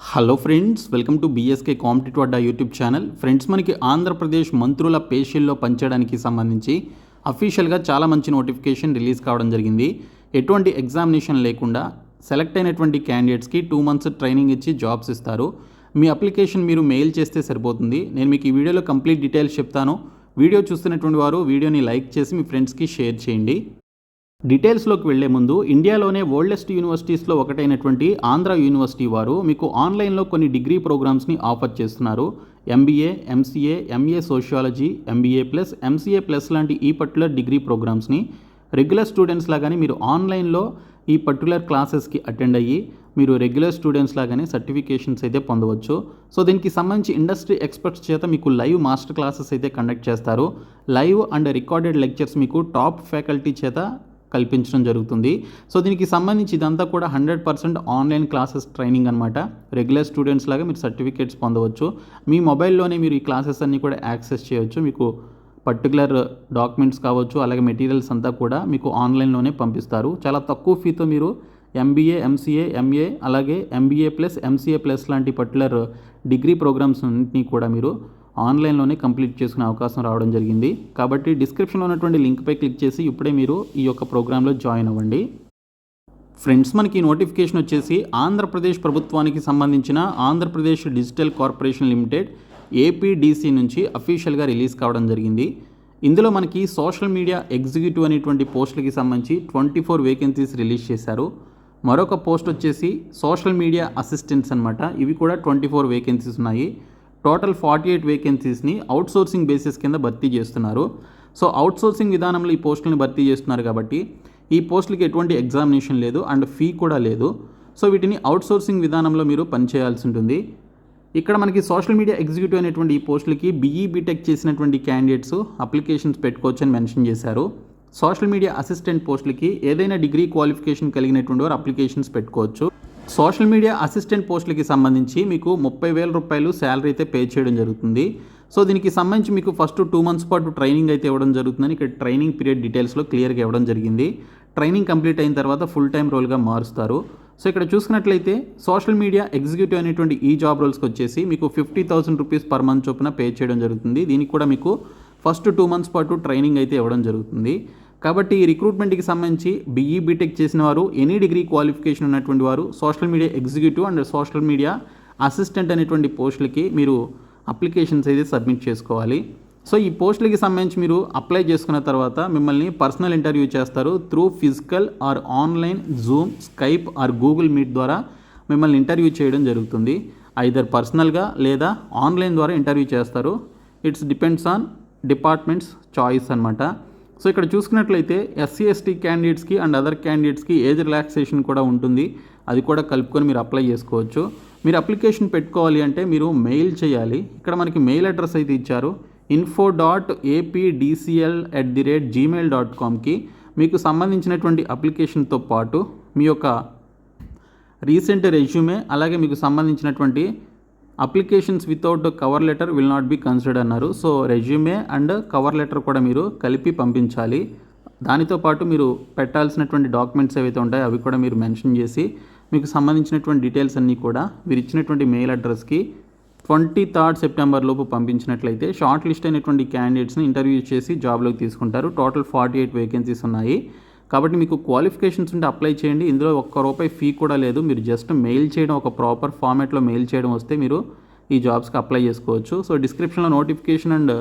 Hello friends welcome to BSK competitive Adda YouTube channel friends మనకి ఆంధ్రప్రదేశ్ మంత్రుల పేషీల్లో పంచడానికి సంబంధించి అఫీషియల్గా చాలా మంచి నోటిఫికేషన్ రిలీజ్ కావడం జరిగింది. ఎటువంటి ఎగ్జామినేషన్ లేకుండా సెలెక్ట్ అయినటువంటి క్యాండిడేట్స్కి టూ మంత్స్ ట్రైనింగ్ ఇచ్చి జాబ్స్ ఇస్తారు. మీ అప్లికేషన్ మీరు మెయిల్ చేస్తే సరిపోతుంది. నేను మీకు ఈ వీడియోలో కంప్లీట్ డీటెయిల్స్ చెప్తాను. వీడియో చూస్తున్నటువంటి వారు వీడియోని లైక్ చేసి మీ ఫ్రెండ్స్కి షేర్ చేయండి. డీటెయిల్స్లోకి వెళ్ళే ముందు ఇండియాలోనే ఓల్డెస్ట్ యూనివర్సిటీస్లో ఒకటైనటువంటి ఆంధ్ర యూనివర్సిటీ వారు మీకు ఆన్లైన్లో కొన్ని డిగ్రీ ప్రోగ్రామ్స్ని ఆఫర్ చేస్తున్నారు. MBA MCA MA sociology MBA plus MCA plus లాంటి ఈ పర్టికులర్ డిగ్రీ ప్రోగ్రామ్స్ని రెగ్యులర్ స్టూడెంట్స్ లాగానే మీరు ఆన్లైన్లో ఈ పర్టికులర్ క్లాసెస్కి అటెండ్ అయ్యి మీరు రెగ్యులర్ స్టూడెంట్స్ లాగానే సర్టిఫికేషన్స్ అయితే పొందవచ్చు. సో దీనికి సంబంధించి ఇండస్ట్రీ ఎక్స్పర్ట్స్ చేత మీకు లైవ్ మాస్టర్ క్లాసెస్ అయితే కండక్ట్ చేస్తారు. లైవ్ అండ్ రికార్డెడ్ లెక్చర్స్ మీకు టాప్ ఫ్యాకల్టీ చేత కల్పించడం జరుగుతుంది. సో దీనికి సంబంధించి ఇదంతా కూడా hundred percent online classes training అనమాట రెగ్యులర్ స్టూడెంట్స్ లాగా మీరు సర్టిఫికేట్స్ పొందవచ్చు. మీ మొబైల్లోనే మీరు ఈ క్లాసెస్ అన్నీ కూడా యాక్సెస్ చేయవచ్చు మీకు పర్టికులర్ డాక్యుమెంట్స్ కావచ్చు అలాగే మెటీరియల్స్ అంతా కూడా మీకు ఆన్లైన్లోనే పంపిస్తారు. చాలా తక్కువ ఫీతో మీరు ఎంబీఏ ఎంసీఏ ఎంఏ అలాగే ఎంబీఏ ప్లస్ ఎంసీఏ ప్లస్ లాంటి పర్టికులర్ డిగ్రీ ప్రోగ్రామ్స్ అన్నింటినీ కూడా మీరు ఆన్లైన్లోనే కంప్లీట్ చేసుకునే అవకాశం రావడం జరిగింది. కాబట్టి డిస్క్రిప్షన్లో ఉన్నటువంటి లింక్పై క్లిక్ చేసి ఇప్పుడే మీరు ఈ యొక్క ప్రోగ్రాంలో జాయిన్ అవ్వండి. ఫ్రెండ్స్ మనకి నోటిఫికేషన్ వచ్చేసి ఆంధ్రప్రదేశ్ ప్రభుత్వానికి సంబంధించిన Andhra Pradesh digital corporation limited APDC నుంచి అఫీషియల్గా రిలీజ్ కావడం జరిగింది. ఇందులో మనకి సోషల్ మీడియా ఎగ్జిక్యూటివ్ అనేటువంటి పోస్టులకి సంబంధించి ట్వంటీ ఫోర్ వేకెన్సీస్ రిలీజ్ చేశారు. మరొక పోస్ట్ వచ్చేసి సోషల్ మీడియా అసిస్టెంట్స్ అనమాట ఇవి కూడా ట్వంటీ ఫోర్ వేకెన్సీస్ ఉన్నాయి. టోటల్ ఫార్టీ ఎయిట్ వేకెన్సీస్ని అవుట్ సోర్సింగ్ బేసిస్ కింద భర్తీ చేస్తున్నారు. సో అవుట్ సోర్సింగ్ విధానంలో ఈ పోస్టులను భర్తీ చేస్తున్నారు కాబట్టి ఈ పోస్టులకి ఎటువంటి ఎగ్జామినేషన్ లేదు అండ్ ఫీ కూడా లేదు. సో వీటిని అవుట్ సోర్సింగ్ విధానంలో మీరు పనిచేయాల్సి ఉంటుంది. ఇక్కడ మనకి సోషల్ మీడియా ఎగ్జిక్యూటివ్ అనేటువంటి ఈ పోస్టులకి బీఈ బీటెక్ చేసినటువంటి క్యాండిడేట్స్ అప్లికేషన్స్ పెట్టుకోవచ్చు అని మెన్షన్ చేశారు. సోషల్ మీడియా అసిస్టెంట్ పోస్టులకి ఏదైనా డిగ్రీ క్వాలిఫికేషన్ కలిగినటువంటి వారు అప్లికేషన్స్ పెట్టుకోవచ్చు. సోషల్ మీడియా అసిస్టెంట్ పోస్టులకి సంబంధించి మీకు ముప్పై వేల రూపాయలు శాలరీ అయితే పే చేయడం జరుగుతుంది. సో దీనికి సంబంధించి మీకు ఫస్ట్ టూ మంత్స్ పాటు ట్రైనింగ్ అయితే ఇవ్వడం జరుగుతుందని ఇక్కడ ట్రైనింగ్ పీరియడ్ డీటెయిల్స్లో క్లియర్గా ఇవ్వడం జరిగింది. ట్రైనింగ్ కంప్లీట్ అయిన తర్వాత ఫుల్ టైం రోల్గా మారుస్తారు. సో ఇక్కడ చూసుకున్నట్లయితే సోషల్ మీడియా ఎగ్జిక్యూటివ్ అనేటువంటి ఈ జాబ్ రోల్స్కి వచ్చేసి మీకు fifty thousand rupees per month చొప్పున పే చేయడం జరుగుతుంది. దీనికి కూడా మీకు ఫస్ట్ టూ మంత్స్ పాటు ట్రైనింగ్ అయితే ఇవ్వడం జరుగుతుంది. కాబట్టి ఈ రిక్రూట్మెంట్కి సంబంధించి బీఈ బీటెక్ చేసిన వారు ఎనీ డిగ్రీ క్వాలిఫికేషన్ ఉన్నటువంటి వారు social media executive and social media assistant అనేటువంటి పోస్టులకి మీరు అప్లికేషన్స్ అయితే సబ్మిట్ చేసుకోవాలి. సో ఈ పోస్టులకి సంబంధించి మీరు అప్లై చేసుకున్న తర్వాత మిమ్మల్ని పర్సనల్ ఇంటర్వ్యూ చేస్తారు through physical or online Zoom Skype or Google Meet ద్వారా మిమ్మల్ని ఇంటర్వ్యూ చేయడం జరుగుతుంది. ఐదర్ పర్సనల్గా లేదా ఆన్లైన్ ద్వారా ఇంటర్వ్యూ చేస్తారు. It's depends on departments choice అనమాట సో ఇక్కడ చూసుకున్నట్లయితే ఎస్సీ ఎస్టీ క్యాండిడేట్స్కి అండ్ అదర్ క్యాండిడేట్స్కి ఏజ్ రిలాక్సేషన్ కూడా ఉంటుంది. అది కూడా కలుపుకొని మీరు అప్లై చేసుకోవచ్చు. మీరు అప్లికేషన్ పెట్టుకోవాలి అంటే మీరు మెయిల్ చేయాలి. ఇక్కడ మనకి మెయిల్ అడ్రస్ అయితే ఇచ్చారు. Info dot APDCL at the rate Gmail dot కామ్కి మీకు సంబంధించినటువంటి అప్లికేషన్తో పాటు మీ యొక్క రీసెంట్ రెజ్యూమే అలాగే మీకు సంబంధించినటువంటి applications without cover letter will not be considered అన్నారు. So resume and cover letter కూడా మీరు కలిపి పంపించాలి. దానితో పాటు మీరు పెట్టాల్సినటువంటి డాక్యుమెంట్స్ ఏవైతే ఉంటాయో అవి కూడా మీరు మెన్షన్ చేసి మీకు సంబంధించినటువంటి డీటెయిల్స్ అన్నీ కూడా మీరు ఇచ్చినటువంటి మెయిల్ అడ్రస్కి ట్వంటీ థర్డ్ సెప్టెంబర్ లోపు పంపించినట్లయితే షార్ట్ లిస్ట్ అయినటువంటి క్యాండిడేట్స్ని ఇంటర్వ్యూ చేసి జాబ్లోకి తీసుకుంటారు. టోటల్ ఫార్టీ ఎయిట్ వేకెన్సీస్ ఉన్నాయి. కాబట్టి మీకు క్వాలిఫికేషన్స్ ఉంటే అప్లై చేయండి. ఇందులో ఒక్క రూపాయి ఫీ కూడా లేదు. మీరు జస్ట్ మెయిల్ చేయడం ఒక ప్రాపర్ ఫార్మాట్లో మెయిల్ చేయడం వస్తే మీరు ఈ జాబ్స్కి అప్లై చేసుకోవచ్చు. సో డిస్క్రిప్షన్లో నోటిఫికేషన్ అండ్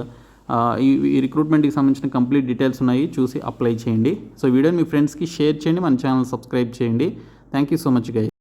ఈ రిక్రూట్మెంట్కి సంబంధించిన కంప్లీట్ డీటెయిల్స్ ఉన్నాయి. చూసి అప్లై చేయండి. సో వీడియోని మీ ఫ్రెండ్స్కి షేర్ చేయండి. మన ఛానల్ సబ్స్క్రైబ్ చేయండి. Thank you so much guy